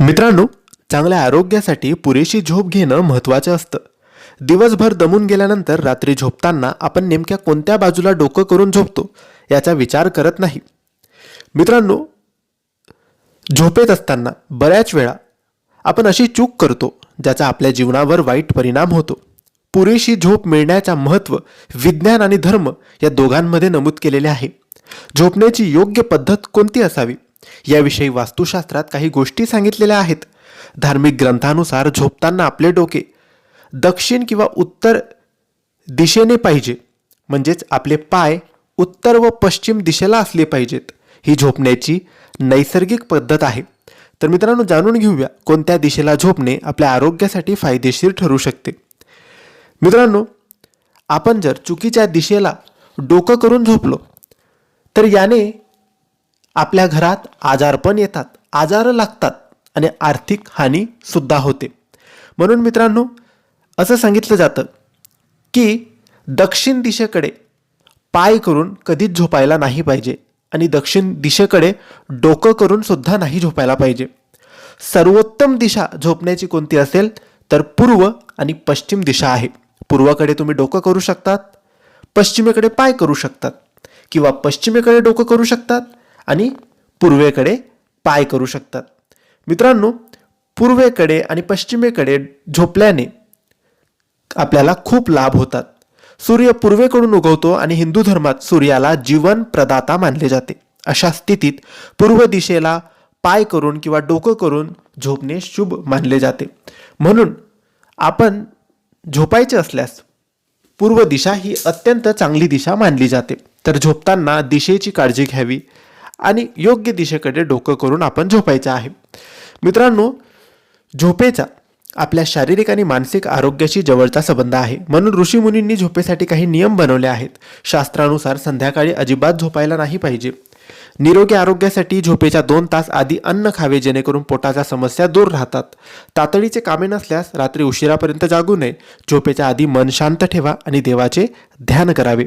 मित्रांनो चांगल्या आरोग्यासाठी पुरेशी झोप घेणं महत्त्वाचं असतं. दिवसभर दमून गेल्यानंतर रात्री झोपताना आपण नेमक्या कोणत्या बाजूला डोकं करून झोपतो याचा विचार करत नाही. मित्रांनो झोपेत असताना बऱ्याच वेळा आपण अशी चूक करतो ज्याचा आपल्या जीवनावर वाईट परिणाम होतो. पुरेशी झोप मिळण्याचा महत्त्व विज्ञान आणि धर्म या दोघांमध्ये नमूद केलेले आहे. झोपण्याची योग्य पद्धत कोणती असावी? याविषयी वास्तुशास्त्रात काही गोष्टी सांगितलेल्या आहेत. धार्मिक ग्रंथानुसार झोपताना आपले डोके दक्षिण किंवा उत्तर दिशेने पाहिजे. म्हणजेच आपले पाय उत्तर व पश्चिम दिशेला असले पाहिजेत. ही झोपण्याची नैसर्गिक पद्धत आहे. तर मित्रांनो जाणून घेऊया कोणत्या दिशेला झोपणे आपल्या आरोग्यासाठी फायदेशीर ठरू शकते. मित्रांनो आपण जर चुकीच्या दिशेला डोकं करून झोपलो तर याने आपल्या घरात आजारपण येतात आजार लागतात आणि आर्थिक हानीसुद्धा होते. म्हणून मित्रांनो असं सांगितलं जातं की दक्षिण दिशेकडे पाय करून कधीच झोपायला नाही पाहिजे आणि दक्षिण दिशेकडे डोकं करून सुद्धा नाही झोपायला पाहिजे. सर्वोत्तम दिशा झोपण्याची कोणती असेल तर पूर्व आणि पश्चिम दिशा आहे. पूर्वाकडे तुम्ही डोकं करू शकतात पश्चिमेकडे पाय करू शकतात किंवा पश्चिमेकडे डोकं करू शकतात. आणि पूर्वेकडे पाय करू शकतात. मित्रांनो पूर्वेकडे आणि पश्चिमेकडे झोपल्याने आपल्याला खूप लाभ होतात. सूर्य पूर्वेकडून उगवतो आणि हिंदू धर्मात सूर्याला जीवन प्रदाता मानले जाते. अशा स्थितीत पूर्व दिशेला पाय करून किंवा डोकं करून झोपणे शुभ मानले जाते. म्हणून आपण झोपायचे असल्यास पूर्व दिशा ही अत्यंत चांगली दिशा मानली जाते. तर झोपताना दिशेची काळजी घ्यावी. आणि योग्य दिशेकडे डोकं करून आपण झोपायचं आहे. मित्रांनो झोपेचा आपल्या शारीरिक आणि मानसिक आरोग्याशी जवळचा संबंध आहे. म्हणून ऋषीमुनींनी झोपेसाठी काही नियम बनवले आहेत. शास्त्रानुसार संध्याकाळी अजिबात झोपायला नाही पाहिजे. निरोगी आरोग्यासाठी झोपेच्या दोन तास आधी अन्न खावे जेणेकरून पोटाच्या समस्या दूर राहतात. तातडीचे कामे नसल्यास रात्री उशिरापर्यंत जागू नये. झोपेच्या आधी मन शांत ठेवा आणि देवाचे ध्यान करावे.